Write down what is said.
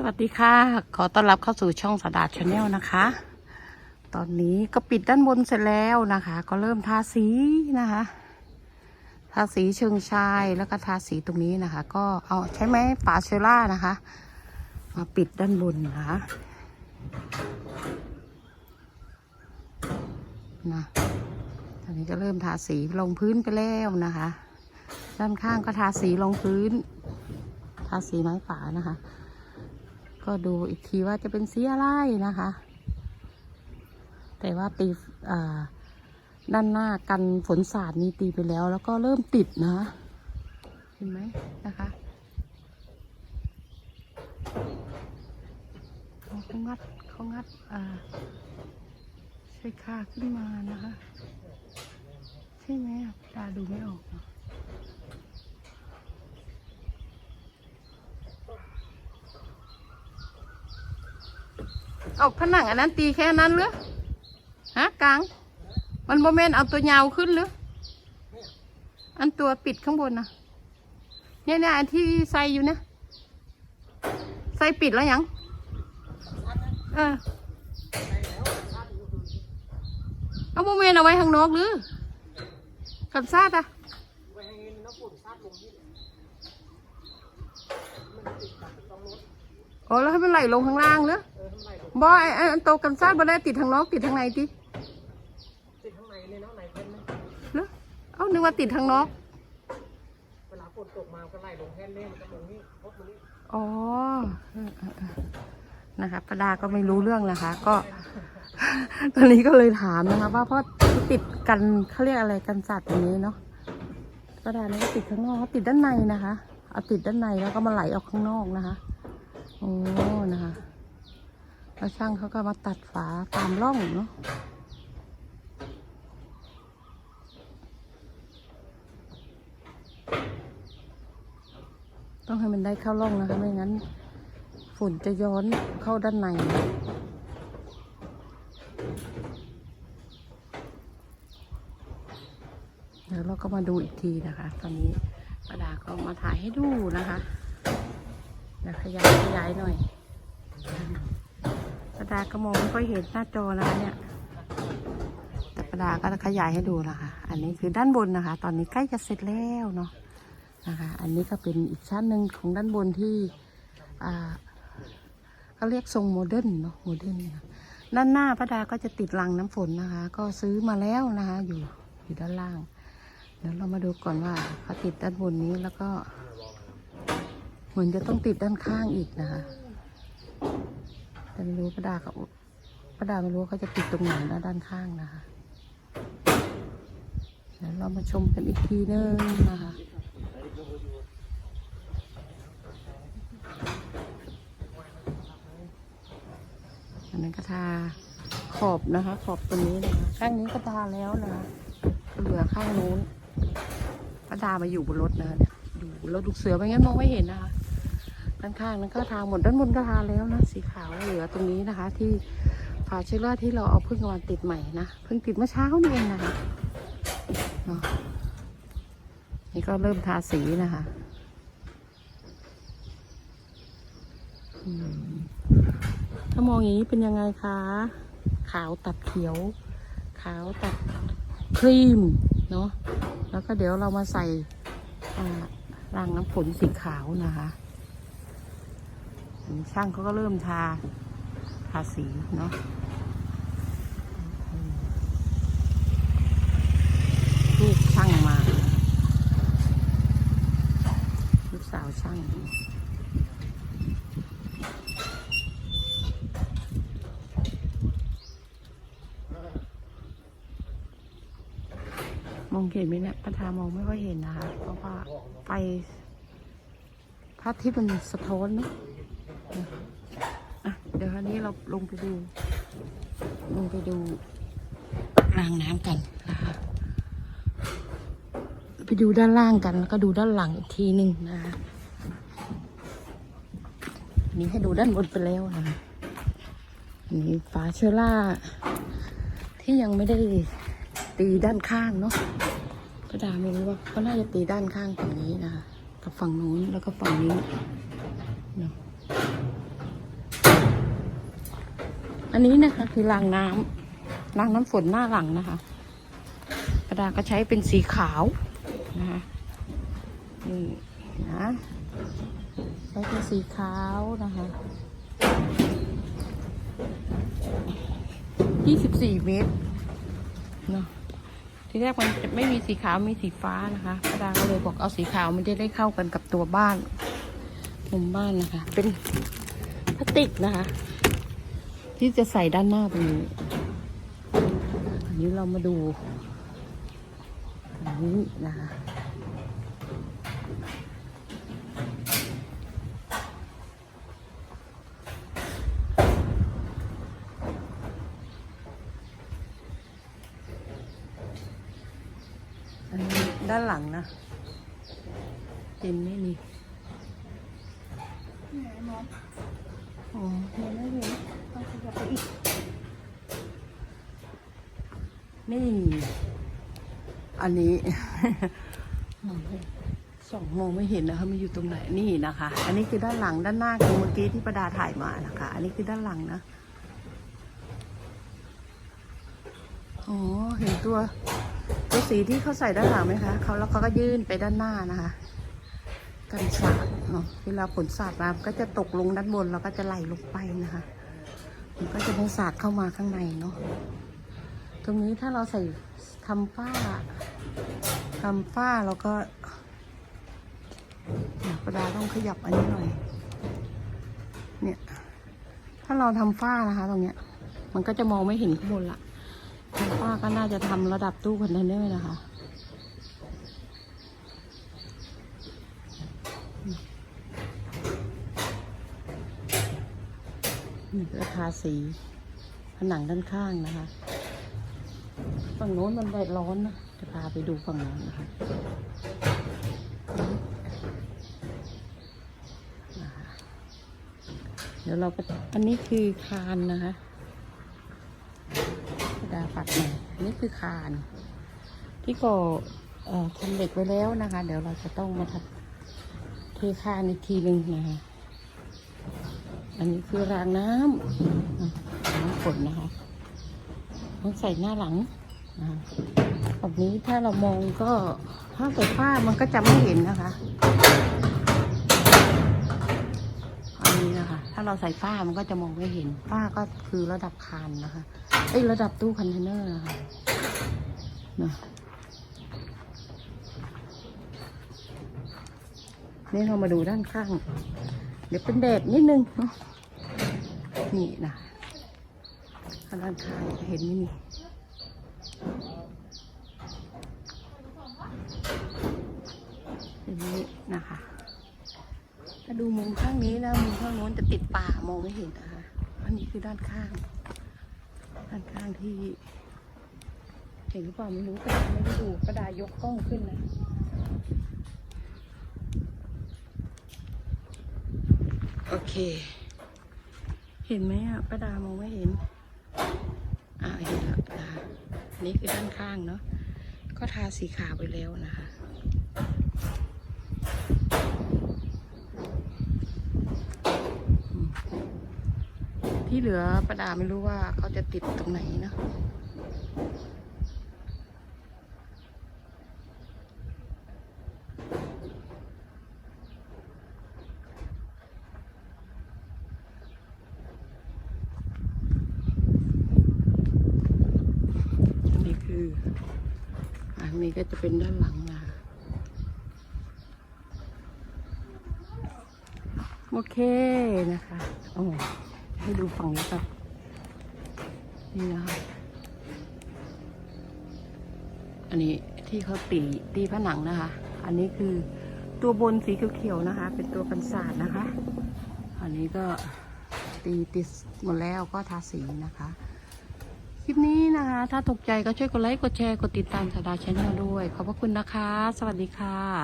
สวัสดีค่ะ ขอต้อนรับเข้าสู่ช่องสดาชาแนลนะคะ ตอนนี้ก็ปิดด้านบนเสร็จแล้วนะคะ ก็เริ่มทาสีนะคะ ทาสีเชิงชายแล้วก็ทาสีตรงนี้นะคะ ก็เอาใช้ไม้ฝาเชล่านะคะ มาปิดด้านบนนะคะนะตอนนี้ก็เริ่มทาสีลงพื้นไปแล้วนะคะ ด้านข้างก็ทาสีลงพื้น ทาสีไม้ฝานะคะ ก็ดูอีกทีว่าจะเป็นสีอะไรนะคะ แต่ว่าตีด้านหน้ากันฝนสาดนี้ตีไปแล้ว แล้วก็เริ่มติดนะ เห็นไหมนะคะเขางัดเขางัดอ่าใช้ค่าขึ้นมานะคะ ใช่ไหมตาดูไม่ออก เออาผนังอันนั้นตีแค่นั้นหรือฮะกลาง มันโมเมนเอาตัวยาวขึ้นหรืออันตัวปิดข้างบนนะเนี่ยเนี่ยอันที่ใส่อยู่เนี่ยใส่ปิดแล้วยังเออเอาโมเมนเอาไว้ข้างนอกหรือกันซาดอะ โอ้แล้วให้มันไหลลงข้างล่างเหรอบอยไอ้อันโตกันซาดบ่ได้ติดทางนอกติดทางในติติดข้างในเลยเนาะในเพิ่นนะเหรอเอ้านึกว่าติดทางนอกเวลาฝนตกมาก็ไล่ลงแค่นี้มันก็ลงนี่พบมันนี่อ๋อเออเออเออนะคะประดาก็ไม่รู้เรื่องนะคะ ก็ ตอนนี้ก็เลยถามนะคะ ว่าเพราะติดกันเขาเรียกอะไรกันสัตว์อย่างนี้เนาะประดาเนี่ยก็ติดข้างนอกเขาติดด้านในนะคะ เอาติดด้านในแล้วก็มาไหลออกข้างนอกนะคะ โอ้นะคะแล้วช่างเขาก็มาตัดฝาตามร่องเนาะต้องให้มันได้เข้าร่องนะคะ ไม่งั้น ฝุ่นจะย้อนเข้าด้านใน เดี๋ยวเราก็มาดูอีกทีนะคะ ตอนนี้ประดาก็มาถ่ายให้ดูนะคะ เดี๋ยวขยายขยายหน่อยประดาก็มองไม่ค่อยเห็นหน้าจอนะคะเนี่ยแต่ประดาก็จะขยายให้ดูนะคะ อันนี้คือด้านบนนะคะ ตอนนี้ใกล้จะเสร็จแล้วเนาะนะคะ อันนี้ก็เป็นอีกชั้นหนึ่งของด้านบนที่อ่าเขาเรียกทรงโมเดิร์นเนาะโมเดิร์นค่ะด้านหน้าพระดาก็จะติดรังน้ำฝนนะคะ ก็ซื้อมาแล้วนะคะ อยู่อยู่ด้านล่าง เดี๋ยวเรามาดูก่อนว่าเขาติดด้านบนนี้แล้วก็ มือนจะต้องติดด้านข้างอีกนะคะ แต่ไม่รู้พระดาเขาพระดาไม่รู้เขาจะติดตรงไหนนะด้านข้างนะคะเดี๋ยวเรามาชมกันอีกทีนึงนะคะอันนั้นก็ทาขอบนะคะ ขอบตรงนี้นะคะข้างนี้ก็ทาแล้วนะคะเหลือข้างนู้นก็ทามาอยู่บนรถนะคะเนี่ยอยู่บนรถลูกเสือไม่งั้นมองไม่เห็นนะคะ ด้านข้างนั้นก็ทาหมดด้านบนก็ทาแล้วนะ สีขาวเหลือตรงนี้นะคะ ที่ฝาเชื้อราที่เราเอาพิ่งมาติดใหม่นะพิ่งติดเมื่อเช้านี่เองนะคะเนาะนี่ก็เริ่มทาสีนะคะถ้ามองอย่างนี้เป็นยังไงคะ ขาวตัดเขียว ขาวตัดครีมเนาะแล้วก็เดี๋ยวเรามาใส่รางน้ำฝนสีขาวนะคะ ช่างเขาก็เริ่มทาทาสีเนาะลูกช่างมา ลูกสาวช่างมองเห็นไหมเนี่ยประธามองไม่ค่อยเห็นนะคะ เพราะว่าไฟพระอาทิตย์มันสะท้อนเนอะ อะเดี๋ยวคราวนี้เราลงไปดู ลงไปดูรางน้ำกันนะคะไปดูด้านล่างกันแล้วก็ดูด้านหลังอีกทีหนึ่งนะคะนี้ให้ดูด้านบนไปแล้วนะคะอันนี้าเชอร่า ที่ยังไม่ได้ตีด้านข้างเนาะกระดาไม่รู้ว่าเขาน่าจะตีด้านข้างฝั่งนี้นะคะกับฝั่งนู้นแล้วก็ฝั่งนี้เนาะ อันนี้นะคะ คือรางน้ำรางน้ำฝนหน้าหลังนะคะประดาษก็ใช้เป็นสีขาวนะคะนี่นะใช้เป็นสีขาวนะคะยี่สิบสี่เมตรเนาะทีแรกมันจะไม่มีสีขาวมีสีฟ้านะคะประดาก็เลยบอกเอาสีขาวมันจะได้เข้ากันกับตัวบ้านมุมบ้านนะคะ เป็นพลาสติกนะคะ ที่จะใส่ด้านหน้าตรงนี้อันนี้เรามาดูอันนี้นะคะอันนี้ด้านหลังนะตินไม่มีอ๋อยังไม่เห็น ต้องขยับไปอีกนี่ อันนี้มองไม่สองมองไม่เห็นนะคะมันอยู่ตรงไหนนี่นะคะ อันนี้คือด้านหลังด้านหน้าคือเมื่อกี้ที่ประดาถ่ายมานะคะ อันนี้คือด้านหลังนะอ๋อเห็นตัวตัวสีที่เขาใส่ด้านหลังไหมคะเขาแล้วเขาก็ยื่นไปด้านหน้านะคะกันสาดเนาะเวลาฝนสาดมาก็จะตกลงด้านบนแล้วก็จะไหลลงไปนะคะ มันก็จะไม่สาดเข้ามาข้างในเนาะตรงนี้ถ้าเราใส่ทำฝ้าทำฝ้าแล้วก็ยวประดาต้องขยับอันนี้หน่อย เนี่ย ถ้าเราทำฝ้านะคะ ตรงเนี้ย มันก็จะมองไม่เห็นข้างบนละทำฝ้าก็น่าจะทำระดับตู้คอนเทนเนอร์นะคะ นี่ก็ทาสีผนังด้านข้างนะคะ ฝั่งโน้นมันแดดร้อนนะ จะพาไปดูฝั่งโน้นนะคะเดี๋ยวเราก็อันนี้คือคานนะคะกระดาปัดหน่อยอันนี้คือคาน ที่ก่อเอ่อทำเหล็กไว้แล้วนะคะ เดี๋ยวเราจะต้องมาทำเทคานอีกทีหนึ่งนะคะ อันนี้คือรางน้ำน้ำฝนนะคะ ต้องใส่หน้าหลังแบบนี้ถ้าเรามองก็ถ้าเกิดฝ้ามันก็จะไม่เห็นนะคะอันนี้นะคะ ถ้าเราใส่ฝ้ามันก็จะมองไม่เห็นฝ้าก็คือระดับคานนะคะไอ้ระดับตู้คอนเทนเนอร์นะคะนะนี่เรามาดูด้านข้าง เดี๋ยวเป็นแดดนิดนึงเนาะ นี่นะข้างด้านข้างเห็นไหมนี่เห็นไหมนี่นะคะ ถ้าดูมุมข้างนี้นะมุมข้างโน้นจะติดป่ามองไม่เห็นนะคะอันนี้คือด้านข้าง ด้านข้างที่ เห็นหรือเปล่าไม่รู้แต่ไม่ได้ดูกระดายกกล้องขึ้นนะโอเค เห็นไหมอะป้าดามองไม่เห็น อ่าเห็นแล้วนะคะนี่คือด้านข้างเนาะ ก็ทาสีขาวไปแล้วนะคะที่เหลือประดาไม่รู้ว่าเขาจะติดตรงไหนเนาะ อันนี้คืออันนี้ก็จะเป็นด้านหลังนะโอเคนะคะโอ้ให้ดูฝั่งนี้ก่อนนี่นะคะอันนี้ที่เขาตีตีผนังนะคะ อันนี้คือตัวบนสีเขียวๆนะคะ เป็นตัวกันศาสตร์นะคะ อันนี้ก็ตีติดหมดแล้วก็ทาสีนะคะ ลิปนี้นะคะ ถ้าถูกใจก็ช่วยกดไลค์ กดแชร์ กดติดตามสดาชแนลด้วย ขอบพระคุณนะคะ สวัสดีค่ะ